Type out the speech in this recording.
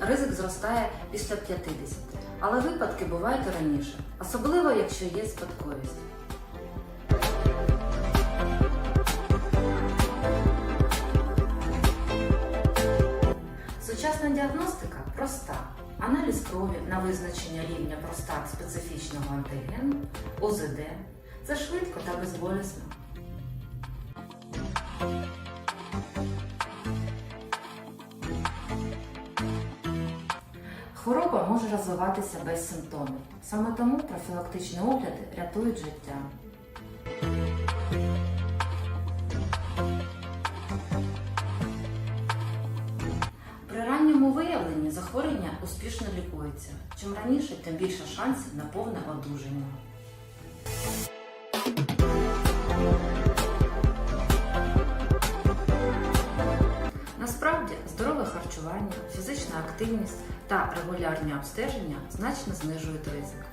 виникає після 50, але випадки бувають раніше, особливо якщо є спадковість. Сучасна діагностика проста. Аналіз крові на визначення рівня простат специфічного антигену, ОЗД. Це швидко та безболісно. Хвороба може розвиватися без симптомів. Саме тому профілактичні огляди рятують життя. При ранньому виявленні захворювання успішно лікується. Чим раніше, тим більше шансів на повне одужання. Насправді, здорове харчування, фізична активність та регулярні обстеження значно знижують ризик.